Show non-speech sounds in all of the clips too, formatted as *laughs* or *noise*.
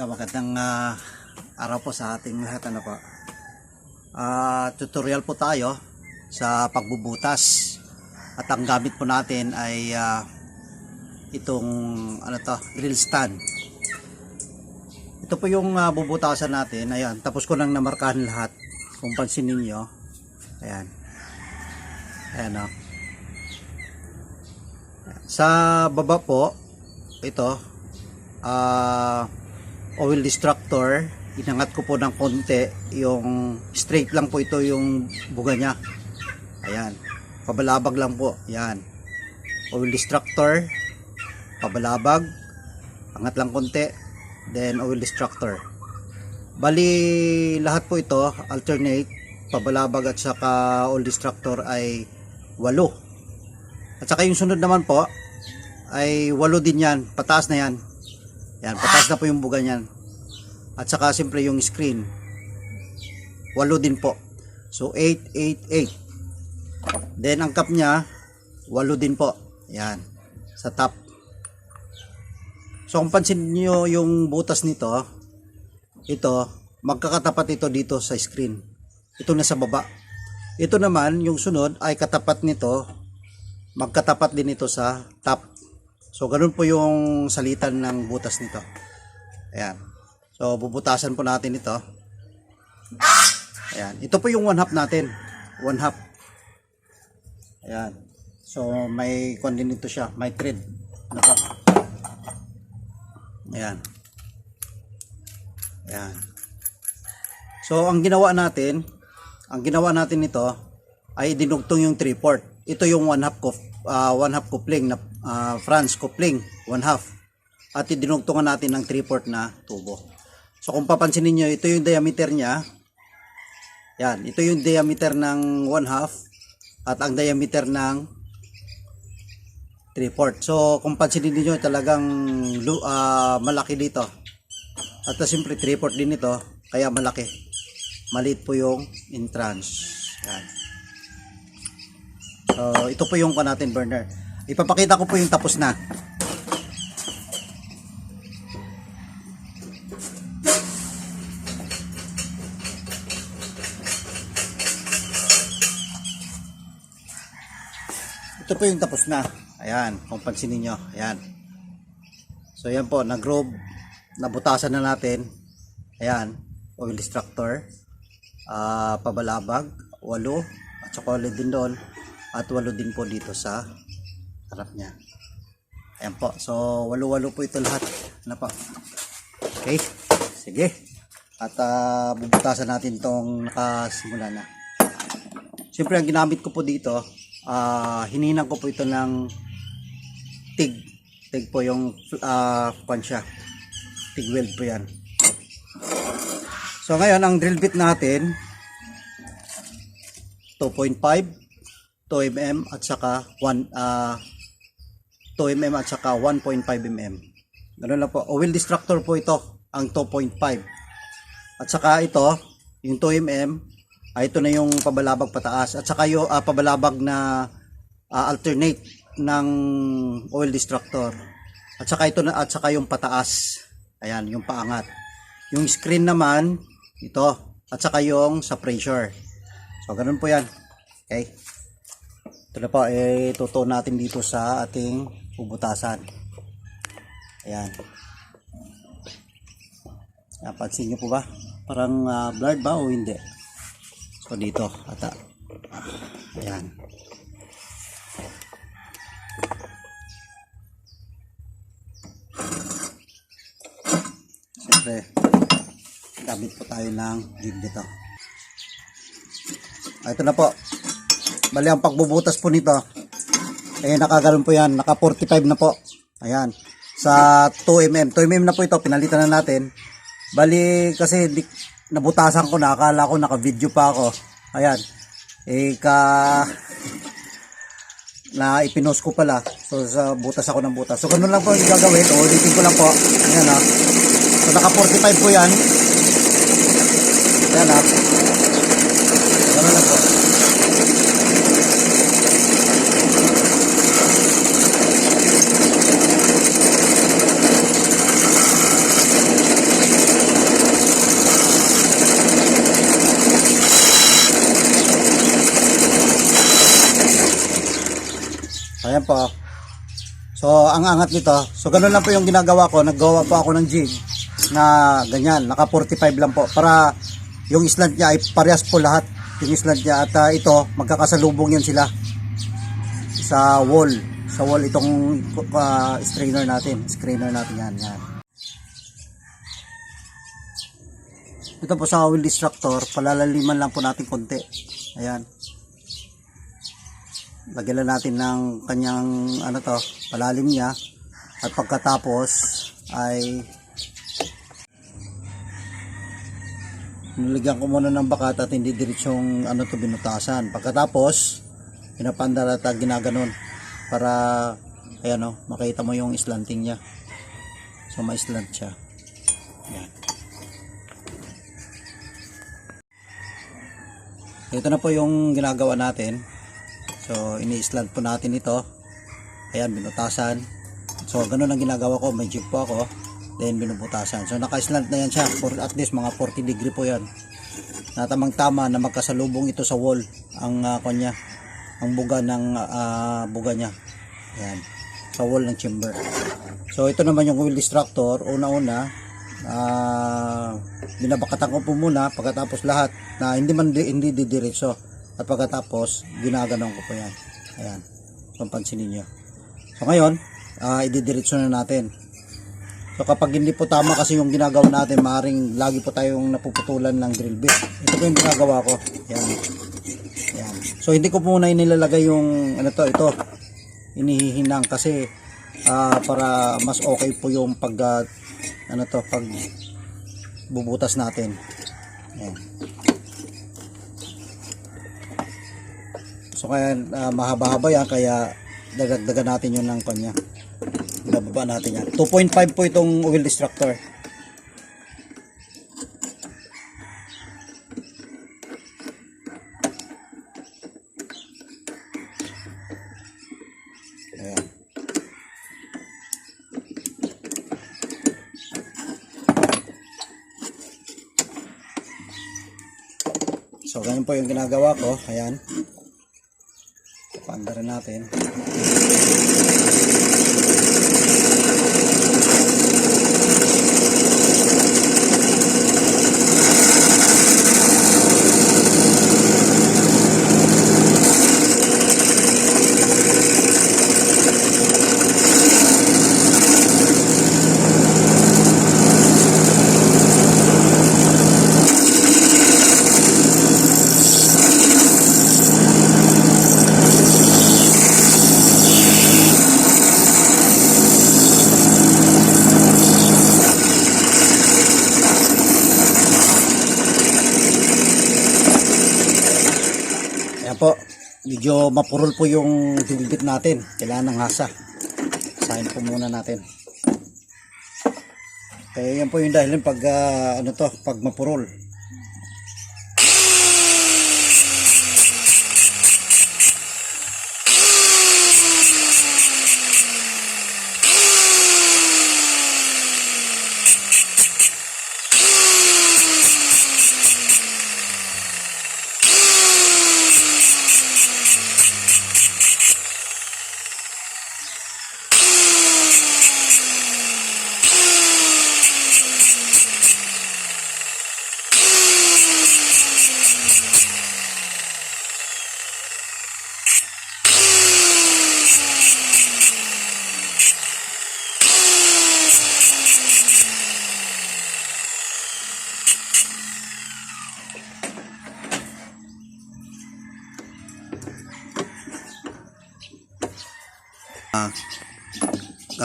Ah, Magandang ah, araw po sa ating lahat. Ano po? Ah, tutorial po tayo sa pagbubutas. At ang gamit po natin ay ah, itong ano to, drill stand. Ito po yung ah, bubutasan natin. Ayan, tapos ko nang namarkahan lahat. Kung pansinin niyo. Ayan. Ayan o. Sa baba po, ito, ah, oil distractor inangat ko po ng konti yung straight lang po ito yung buga niya. Ayan. Pabalabag lang po. Yan oil distractor pabalabag angat lang konti then oil distractor bali lahat po ito alternate pabalabag at saka oil distractor ay walo. At saka yung sunod naman po ay walo din yan pataas na yan yan, pataas na po yung buga niyan. At saka siyempre yung screen. Walo din po. So 888. Then ang cap niya, walo din po. Yan, sa top. So kung pansin niyo yung butas nito, ito, magkakatapat ito dito sa screen. Ito na sa baba. Ito naman, yung sunod ay katapat nito, magkatapat din ito sa top. So, ganun po yung salitan ng butas nito. Ayan. So, bubutasan po natin ito. Ayan. Ito po yung one half natin. One half. Ayan. So, may kwan din ito siya. May thread. Naka. Ayan. Ayan. So, ang ginawa natin, ang ginawa natin ito, ay dinugtong yung 3 port. Ito yung one half cof, ah, one half coupling na ah, France coupling, one half. At dinugtungan natin ng 3 port na tubo. So kung papansinin niyo, ito yung diameter niya. Yan, ito yung diameter ng one half at ang diameter ng 3 port. So kung pansinin niyo talagang ah, malaki dito. At uh, siyempre 3 port din ito, kaya malaki. Maliit po yung entrance. Yan. So, ito po yung pa natin burner. Ipapakita ko po yung tapos na. Ito po yung tapos na. Ayan, kung pansinin nyo. Ayan. So, ayan po, nag-groove. Nabutasan na natin. Ayan, oil distractor. ah pabalabag, walo. At ulit din doon at walo din po dito sa harap niya. Ayan po. So walo walo po ito lahat. Na po? Okay. Sige. At uh, bubutasan natin tong nakasimula na. Siyempre ang ginamit ko po dito uh, hininang ko po ito ng tig. Tig po yung uh, pan siya. Tig weld po yan. So ngayon ang drill bit natin 2.5 2 mm at saka 1 uh, 2 mm at saka 1.5 mm. Ganun lang po. Oil distractor po ito, ang 2.5. At saka ito, yung 2 mm, ay ito na yung pabalabag pataas. At saka yung uh, pabalabag na uh, alternate ng oil distractor. At saka ito na at saka yung pataas. Ayan, yung paangat. Yung screen naman, ito. At saka yung sa pressure. So, ganun po yan. Okay. Ito na po, eh, tutuon natin dito sa ating bubutasan. Ayan. Napansin nyo po ba? Parang uh, blurred ba o hindi? So, dito, ata. Ayan. Siyempre, gamit po tayo ng jig dito. Ah, ito na po. Bali ang pagbubutas po nito. Eh nakaganon po yan, naka 45 na po. Ayan. Sa 2mm. 2mm na po ito, pinalitan na natin. Bali kasi di, nabutasan ko na, akala ko naka-video pa ako. Ayan. Eh ka na ipinost ko pala. So sa butas ako ng butas. So ganun lang po yung gagawin. O ulitin ko lang po. Ayan ha. So naka 45 po yan. Ayan ha. Ganun lang po. Ang angat nito. So ganun lang po yung ginagawa ko. Naggawa po ako ng jig na ganyan, naka 45 lang po para yung slant niya ay parehas po lahat. Yung slant niya at ah, ito magkakasalubong yan sila sa wall. Sa wall itong ah, strainer natin. Strainer natin yan. yan. Ito po sa wheel distractor, palalaliman lang po natin konti. Ayan. Lagyan natin ng kanyang ano to, palalim niya. At pagkatapos ay nilagyan ko muna ng bakat at hindi diretsong ano to binutasan. Pagkatapos, pinapandar at ginaganon para ayan o, makita mo yung slanting niya. So, ma-slant siya. Ayan. Ito na po yung ginagawa natin. So, ini-slant po natin ito. Ayan, binutasan. So, ganun ang ginagawa ko. May jig po ako. Then, binubutasan. So, naka-slant na yan siya. For at least mga 40 degree po yan. Natamang tama na magkasalubong ito sa wall. Ang uh, kanya. Ang buga ng ah, buga niya. Ayan. Sa wall ng chamber. So, ito naman yung wheel distractor. Una-una, ah binabakatan ko po muna pagkatapos lahat na hindi man di, hindi didiretso at pagkatapos ginaganon ko po yan. Ayan kung pansinin nyo so ngayon ah ididiretso na natin. So kapag hindi po tama kasi yung ginagawa natin maaring lagi po tayong napuputulan ng drill bit. Ito po yung ginagawa ko. Ayan. Ayan. So hindi ko muna inilalagay yung ano to ito. Inihihinang kasi ah, para mas okay po yung pag ah, ano to pag bubutas natin. Ayan. So kaya ah, mahaba-haba yan kaya dagagdagan natin yun ng kanya bababa natin yan 2.5 po itong oil distractor Ayan. So, ganyan po yung ginagawa ko. Ayan. Rin natin. Ayan po. Medyo mapurol po yung dilbit natin. Kailangan ng hasa. Sahin po muna natin. Kaya yan po yung dahilan pag ah, ano to, pag mapurol.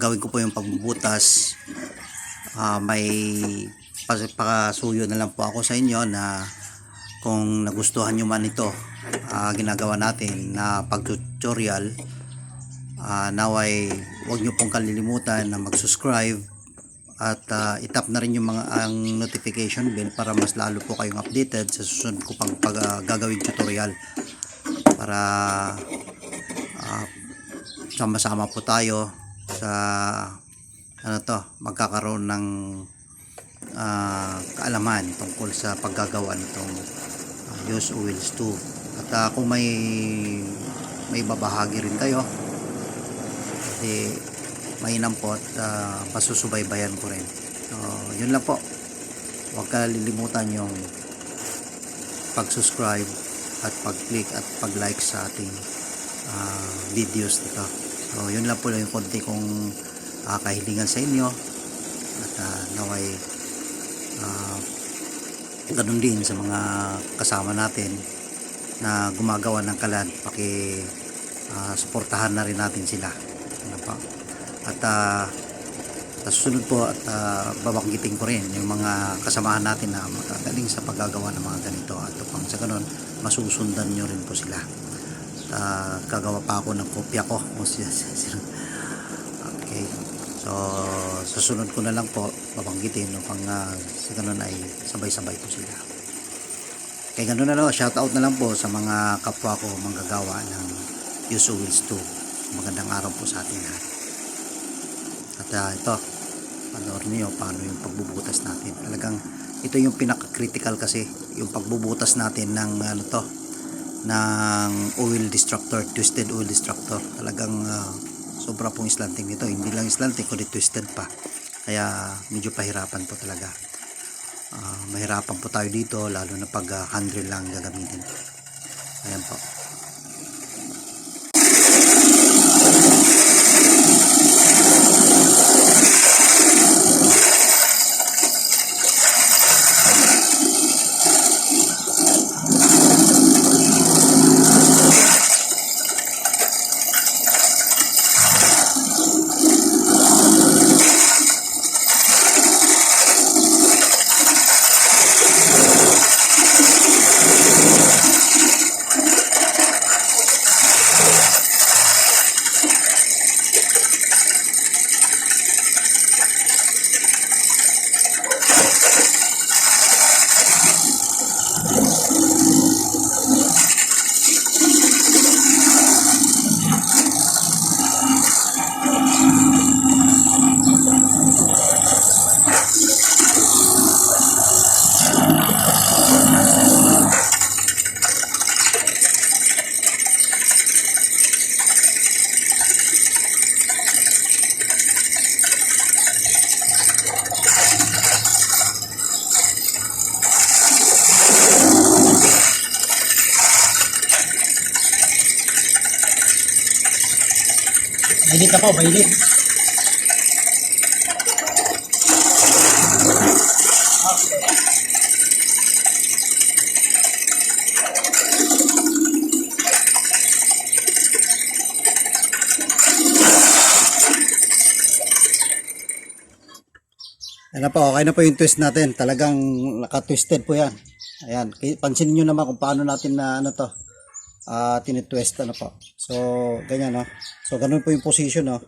Gagawin ko po yung pagbubutas. Ah, may pakasuyo na lang po ako sa inyo na kung nagustuhan nyo man ito ah, ginagawa natin na pag-tutorial ah, naway huwag nyo pong kalilimutan na mag-subscribe at ah, itap na rin yung mga ang notification bell para mas lalo po kayong updated sa susunod ko pang pag, ah, gagawing tutorial. Para ah, sama-sama po tayo sa ano to magkakaroon ng ah, kaalaman tungkol sa paggagawa nitong uh, use wheels 2 at ah, kung may may babahagi rin kayo di mainam po at ah, pasusubaybayan ko rin. So, yun lang po. Huwag kalilimutan yung pag-subscribe at pag-click at pag-like sa ating ah, videos nito. So, yun lang po yung konti kong ah, kahilingan sa inyo at ah, naway ah, ganun din sa mga kasama natin na gumagawa ng kalan paki ah, suportahan na rin natin sila. Ano pa at ah, sa susunod po at ah, babanggitin ko rin yung mga kasamahan natin na magagaling sa paggagawa ng mga ganito. At upang sa ganun masusundan nyo rin po sila. At ah, gagawa pa ako ng kopya ko. *laughs* Okay so susunod ko na lang po babanggitin upang ah, sa ganun ay sabay-sabay po sila kaya ganun na lang, shout out na lang po sa mga kapwa ko manggagawa ng Yuso Wheels 2. Magandang araw po sa ating lahat. At ah, ito, panoorin niyo paano yung pagbubutas natin. Talagang ito yung pinaka-critical kasi, yung pagbubutas natin ng ano to, ng oil destructor, twisted oil destructor. Talagang ah, sobra pong slanting nito. Hindi lang slanting, kundi twisted pa. Kaya medyo pahirapan po talaga. Ah, mahirapan po tayo dito lalo na pag ah, handrail lang gagamitin ayan po Mainit ako, mainit. ayan na po okay na po yung twist natin. Talagang naka-twisted po yan. Ayan pansinin nyo naman kung paano natin na ano to ah tinitwist ano po. So ganyan no so ganun po yung position no